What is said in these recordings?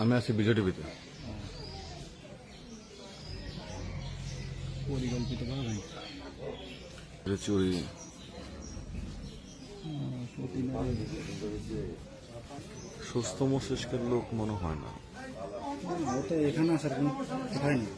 আমি আছি বিজয় টিভিতে। পরিকল্পিত চুরি। সুস্থ মস্তিষ্কের লোক মনে হয় না। ওটা এখানে কথাই নেই।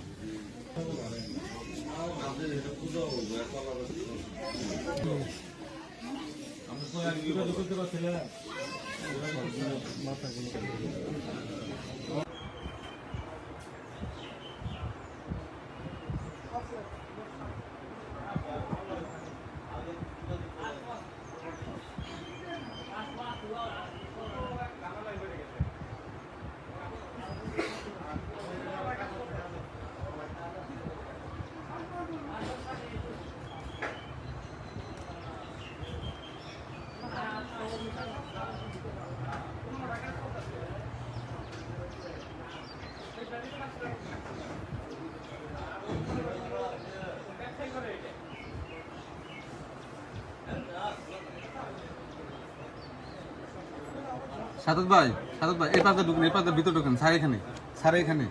সাদত ভাই সাদত ভাই, এই পাতা ঢুকুন, এই পাতা ভিতর ঢুকেন, স্যার এখানে স্যার এখানে।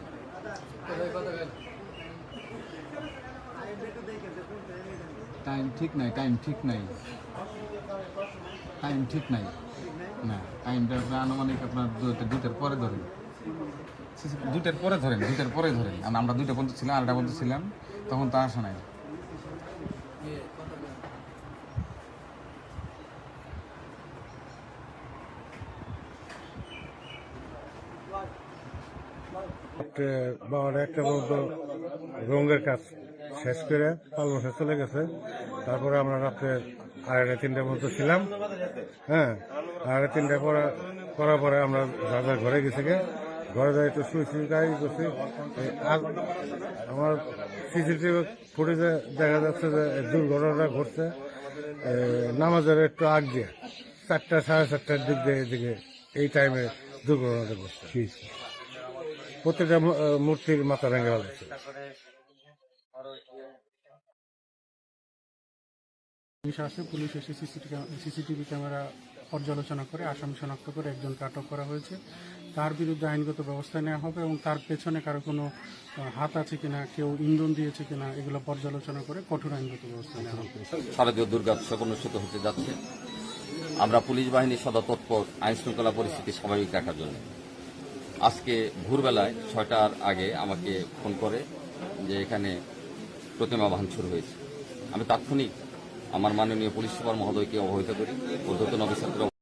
টাইম ঠিক নাই টাইম ঠিক নাই। টাইম ঠিক নাই। না টাইমটা আনুমানিক আপনার দুইটা দুইটার পরে ধরেন। দুইটার পরে ধরেন দুইটার পরে ধরেন। আর আমরা দুইটা পর্যন্ত ছিলাম, আরেকটা পর্যন্ত ছিলাম, তখন তা আসে নাই। একটা রঙের কাজ শেষ করে পাল বসে চলে গেছে। তারপরে আমরা রাত্রে আড়াইটা তিনটা পর্যন্ত ছিলাম। হ্যাঁ আড়াইটা তিনটা করার পরে আমরা যাদের ঘরে গেছি ঘরে যাই একটু শুই শুই গাড়ি করছি আগ- আমার সিসিটিভি ফুটেজে দেখা যাচ্ছে যে দুর্ঘটনাটা ঘটছে নামাজের একটু আগ দিয়ে চারটা সাড়ে চারটার দিক দিয়ে এদিকে এই টাইমে দুর্ঘটনাটা ঘটছে। প্রত্যেকটা মূর্তির মাথা ভেঙে ফেলেছে পুলিশ আসে পুলিশ এসে সিসিটিভি ক্যামেরা পর্যালোচনা করে আসামি শনাক্ত করে একজনকে আটক করা হয়েছে। তার বিরুদ্ধে আইনগত ব্যবস্থা নেওয়া হবে এবং তার পেছনে কারও কোনো হাত আছে কিনা, কেউ ইন্ধন দিয়েছে কিনা, এগুলো পর্যালোচনা করে কঠোর আইনগত ব্যবস্থা নেওয়া হবে। শারদীয় দুর্গা উৎসব অনুষ্ঠিত হতে যাচ্ছে। আমরা পুলিশ বাহিনীর সদা তৎপর আইন শৃঙ্খলা পরিস্থিতি স্বাভাবিক রাখার জন্য। আজকে ভোরবেলায় ছয়টার আগে আমাকে ফোন করে যে এখানে প্রতিমা ভাঙচুর হয়েছে। আমি তাৎক্ষণিক আমার মাননীয় পুলিশ সুপার মহোদয়কে অবহিত করি। ঊর্ধ্বতন অফিসারকে